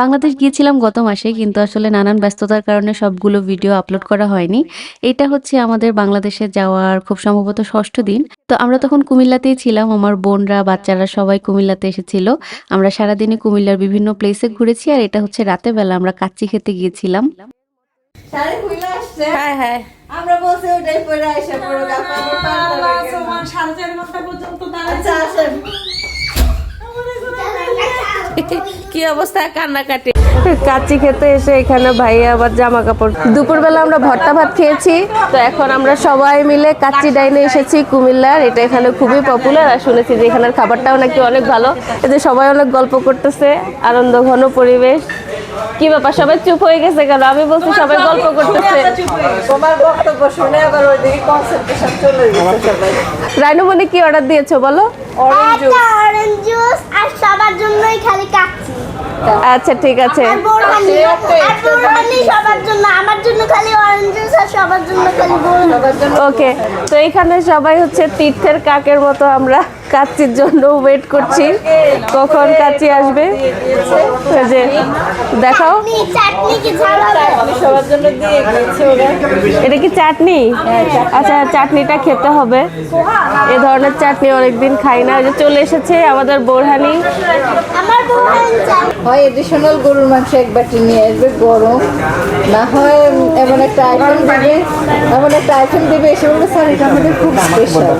বাংলাদেশ গিয়েছিলাম গত মাসে কিন্তু আসলে নানান ব্যস্ততার কারণে সবগুলো ভিডিও আপলোড করা হয়নি। এটা হচ্ছে আমাদের বাংলাদেশে যাওয়ার খুব সম্ভবত ষষ্ঠ দিন। তো আমরা তখন কুমিল্লাতেই ছিলাম আমার বোনরা বাচ্চারা সবাই কুমিল্লাতে এসেছিল। আমরা সারাদিনে কুমিল্লার বিভিন্ন প্লেসে ঘুরেছি আর এটা হচ্ছে রাতে বেলা আমরা কাচ্চি খেতে গিয়েছিলাম। হ্যাঁ হ্যাঁ। আমরা বলছি ওটাই পরে আইসা পড়ো পর্যন্ত আচ্ছা আসেন কি অবস্থা কান্নাকাটি। কাচ্চি খেতে এসে এখানে ভাইয়া আবার জামা কাপড় দুপুরবেলা আমরা ভর্তা ভাত খেয়েছি তো এখন আমরা সবাই মিলে কাচ্চি ডাইনে এসেছি কুমিল্লার। এটা এখানে খুবই পপুলার আর শুনেছি যে এখানের খাবারটাও নাকি অনেক ভালো। যে সবাই অনেক গল্প করতেছে আনন্দ ঘন পরিবেশ। কি ব্যাপার সবাই চুপ হয়ে গেছে কেন? আমি বলছি সবাই গল্প করতেছে। তোমার বক্তব্য শুনে আবার ওইদিকে কনসেন্ট্রেশন চলে গেছে সবাই। রাইনুমণি কি অর্ডার দিয়েছ বলো? অরেঞ্জ অরেঞ্জ জুস আর সবার জন্যই খালি কাচ্ছি আচ্ছা ঠিক আছে। আর বোরহানি সে একটা আর বোরহানি সবার জন্য আমার জন্য খালি অরেঞ্জ জুস আর সবার জন্য খালি বোরহানি সবার জন্য ওকে তো এখানে সবাই হচ্ছে তীর্থের কাকের মতো আমরা কাচ্চির জন্য ওয়েট করছি। কখন কাচ্চি আসবে? যে দেখাও। চাটনি চাটনি কি ঝাল হবে? আমি সবার জন্য দিয়ে গেছি ওরা। এটা কি চাটনি? আচ্ছা চাটনিটা খেতে হবে। এ ধরনের চাটনি অনেকদিন খাই না। ওই যে চলে এসেছে আমাদের বোরহানি। আমার বোরহানি চাই। হয় এডিশনাল গরুর মাংস এক বাটি নিয়ে আসবে গরম। না হয় এমন একটা আইটেম দেবে এমন একটা আইটেম দেবে এসে বলবে স্যার এটা আমাদের খুব স্পেশাল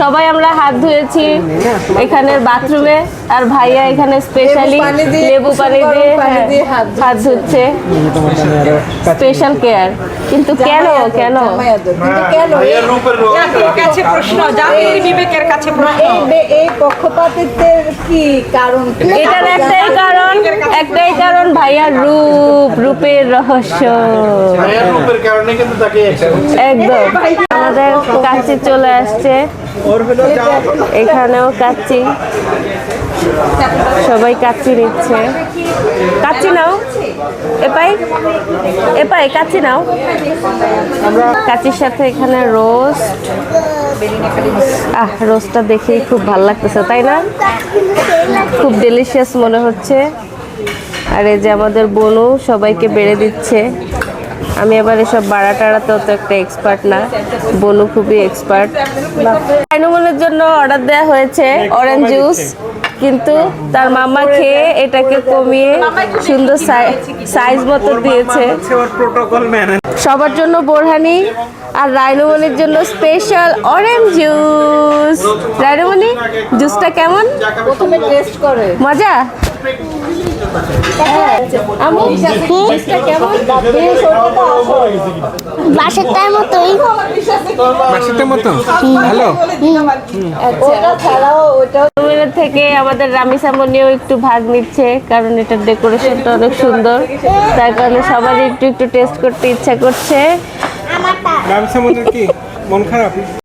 সবাই আমরা হাত ধুয়েছি এখানের বাথরুমে আর ভাইয়া এখানে স্পেশালি লেবু পানি দিয়ে, হ্যাঁ, হাত ধুচ্ছে। স্পেশাল কেয়ার কিন্তু কেন কেন? কেন? কাছে প্রশ্ন বিবেকের কাছে প্রশ্ন। এই পক্ষপাতিত্বের কি কারণ? এটার একটাই কারণ একটাই কারণ ভাইয়ার রূপ রূপের রহস্য। একদম। আমাদের কাচ্চি চলে আসছে। এখানেও কাচ্চি। সবাই কাচ্চি নিচ্ছে। কাচ্চি নাও। এপাই। এপাই কাচ্চি নাও। কাচ্চির সাথে এখানে রোস্ট। আহ রোস্টটা দেখেই খুব ভালো লাগতেছে তাই না? খুব ডেলিশিয়াস মনে হচ্ছে। আর এই যে আমাদের বোনও সবাইকে বেড়ে দিচ্ছে। আমি আবার এসব বাড়া টাড়াতেও তো একটা এক্সপার্ট না। বনু খুবই এক্সপার্ট আইনুমনের জন্য অর্ডার দেওয়া হয়েছে অরেঞ্জ জুস কিন্তু তার মামা খেয়ে এটাকে কমিয়ে সুন্দর সাইজ মতো দিয়েছে। সবার জন্য বোরহানি আর রাইনুমনির জন্য স্পেশাল অরেঞ্জ জুস রাইনুমনি জুসটা কেমন? প্রথমে টেস্ট করে। মজা? বাসেরটার মতোই। মাসিতে মতো? ভালো? ওটা ছাড়াও ওটা থেকে আমাদের রামি রামিসামনিও একটু ভাগ নিচ্ছে কারণ এটার ডেকোরেশনটা অনেক সুন্দর। তার কারণে সবারই একটু একটু টেস্ট করতে ইচ্ছা করছে। কি? মন খারাপ?